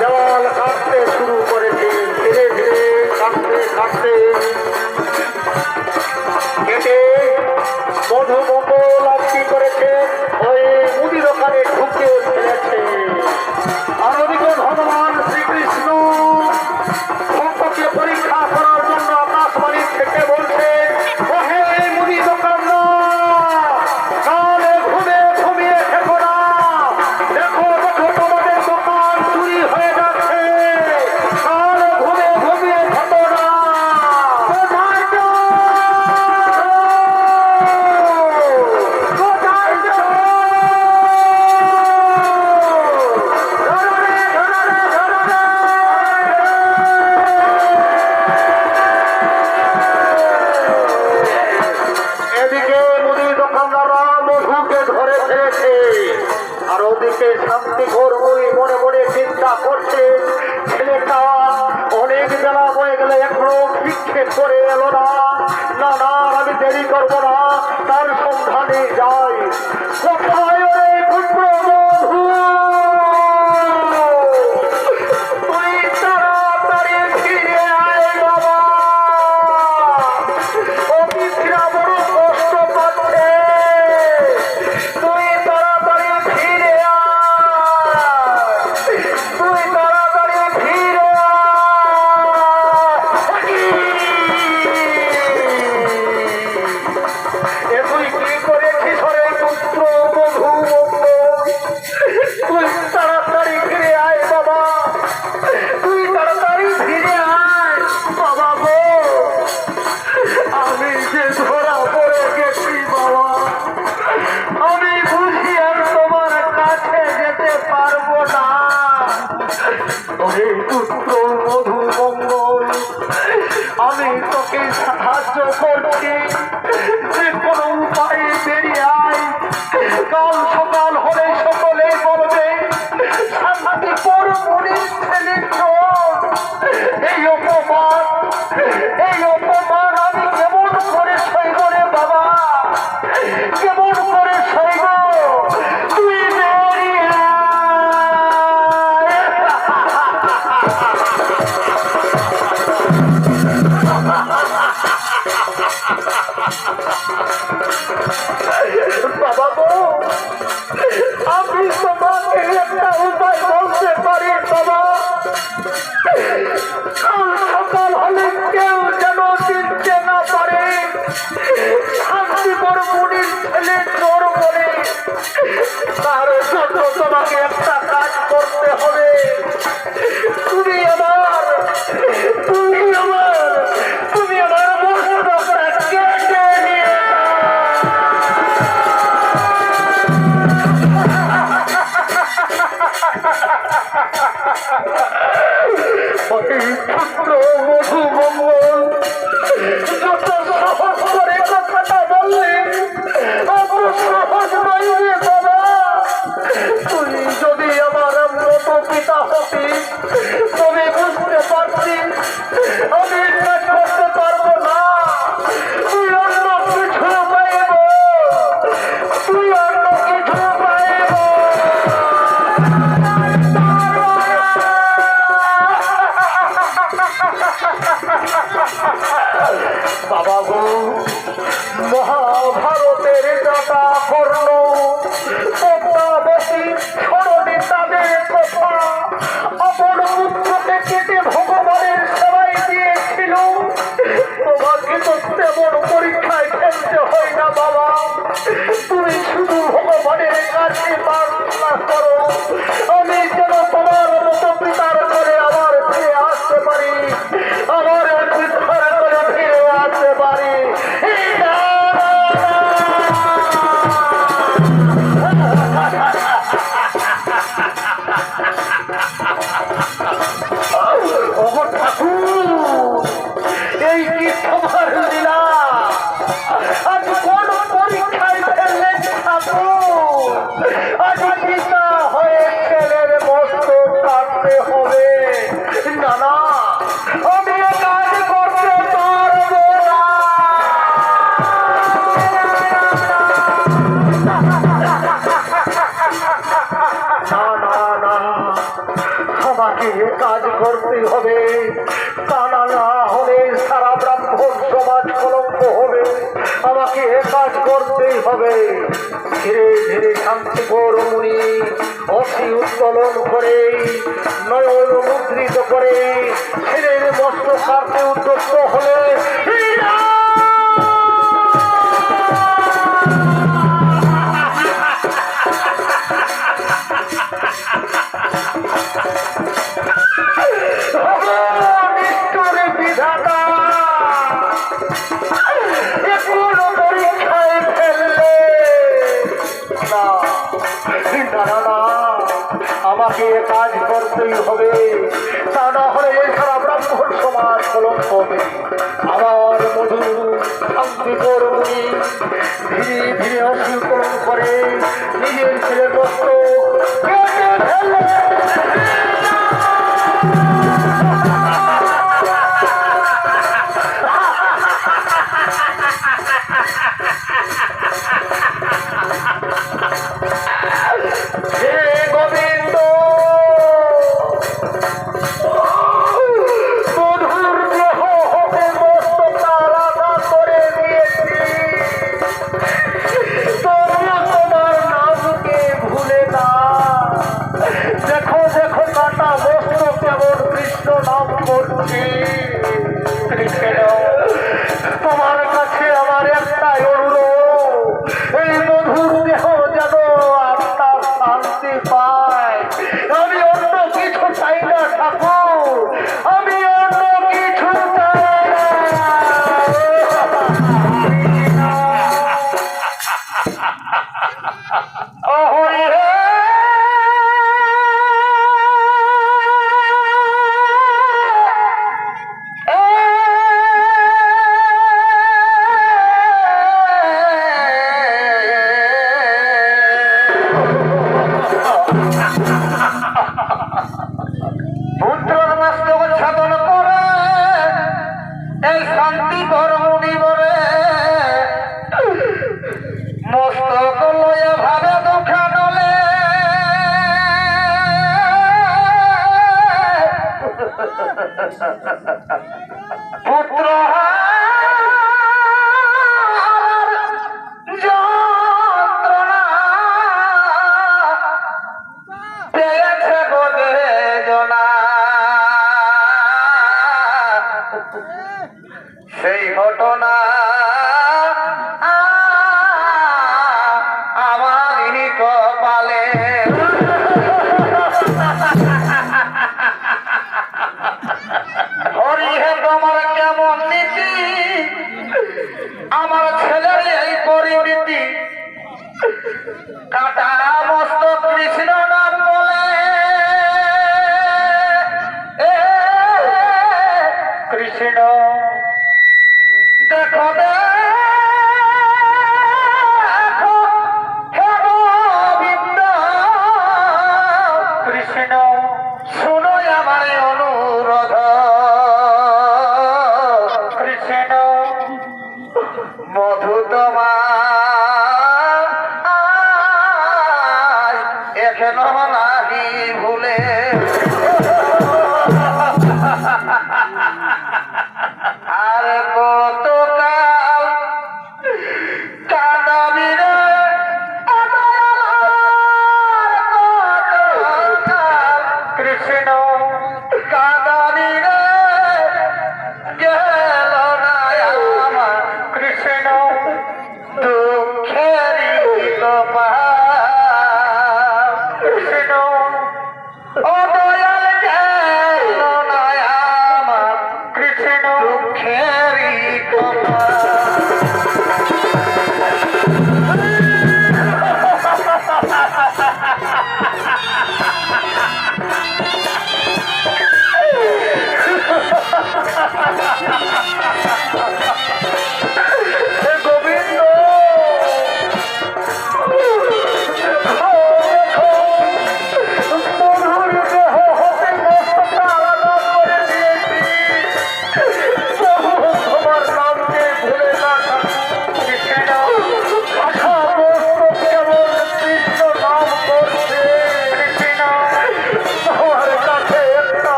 দেওয়াল কাঁপতে শুরু করেছে। ধীরে ধীরে কাঁপতে কাঁপতে তার সন্ধানে যায়। কোথায় ওগো ঠাকুর এই কি সবার লীলা? আজ কোন পরীক্ষায় ফেললেন ঠাকুর? আজ কি কাজ কলম্ব হবে। আমাকে এ কাজ করতেই হবে। ধীরে ধীরে শান্তি মুনি অসি উত্তোলন করে, নয়ন মুদ্রিত করে ছেলের বস্ত্র কাটতে উদ্যত হলে Oh! আমাকে কাজ করতেই হবে। তা না হলে সারা ব্রাহ্মণ সমাজ কলম হবে আমার মধু শান্তি করবি ধীরে ধীরে অসুকরণ করে নিজের ছেলে বস্ত্র কপালে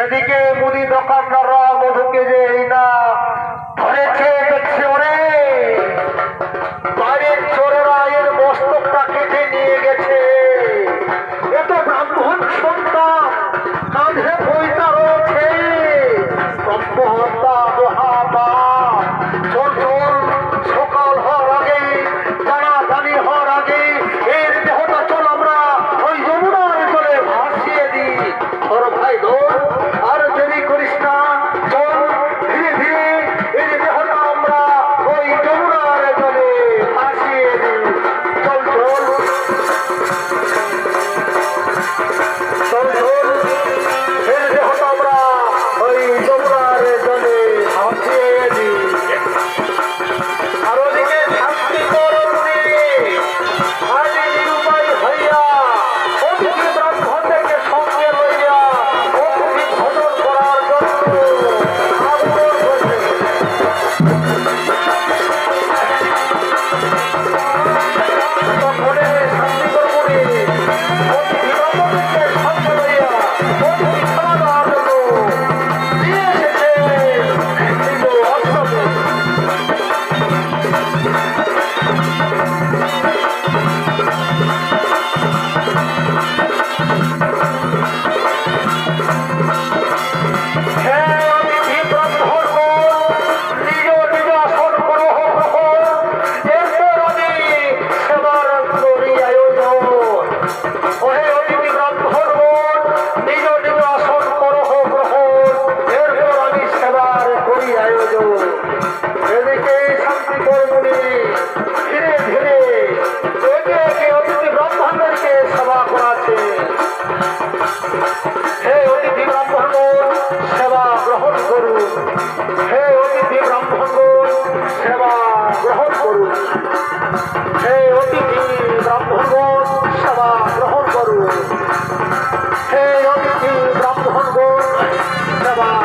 এদিকে মুদি দোকানদাররা মধুকে যে এই না ধরেছে রাম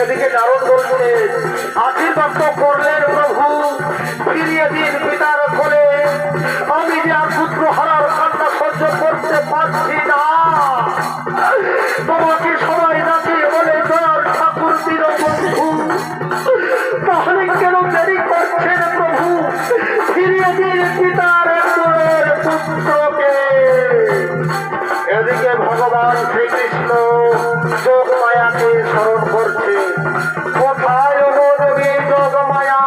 এদিকে দারুণ করছে আশীর্বাদ করলেন প্রভু। ফিরিয়ে দিন পিতার খোলে আমি যে আর পুত্র হারার কান্না সহ্য করতে পারছি না। তোমাকে সবাই নাকি বলে, দয়াল ঠাকুর দিল বন্ধু, তাহলে কেন দেরি করছেন প্রভু? ফিরিয়ে দিন পিতার পুত্রকে। এদিকে ভগবান শ্রীকৃষ্ণ যোগ মায়াকে স্মরণ করছে। কোথায় অনুযোগী যোগ মায়া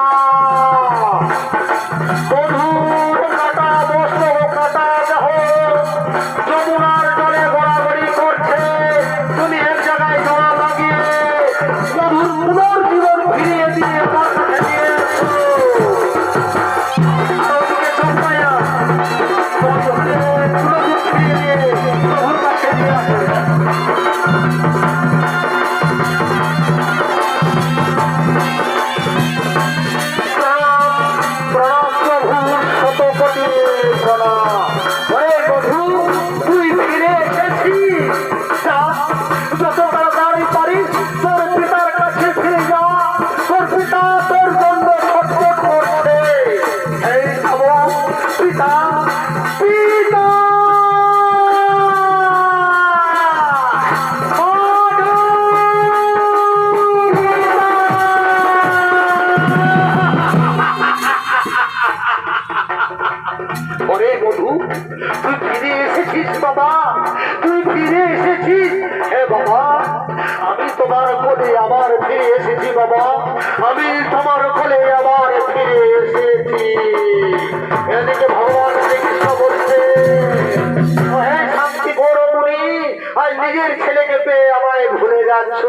নিজের ছেলেকে পেয়ে আমায় ভুলে যাচ্ছ।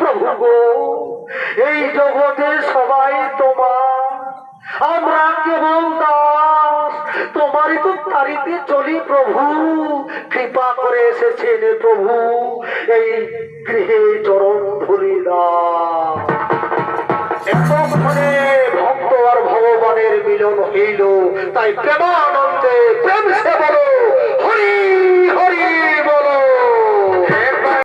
প্রভু গো, এই জগতে সবাই তোমার। আমরা কেবল দাস, তোমারই তো তারিতে চলি প্রভু। কৃপা করে এসেছেন প্রভু, এই গৃহে চরণ ধরি দাস ভক্ত আর ভগবানের মিলন হইল, তাই প্রেমানন্দে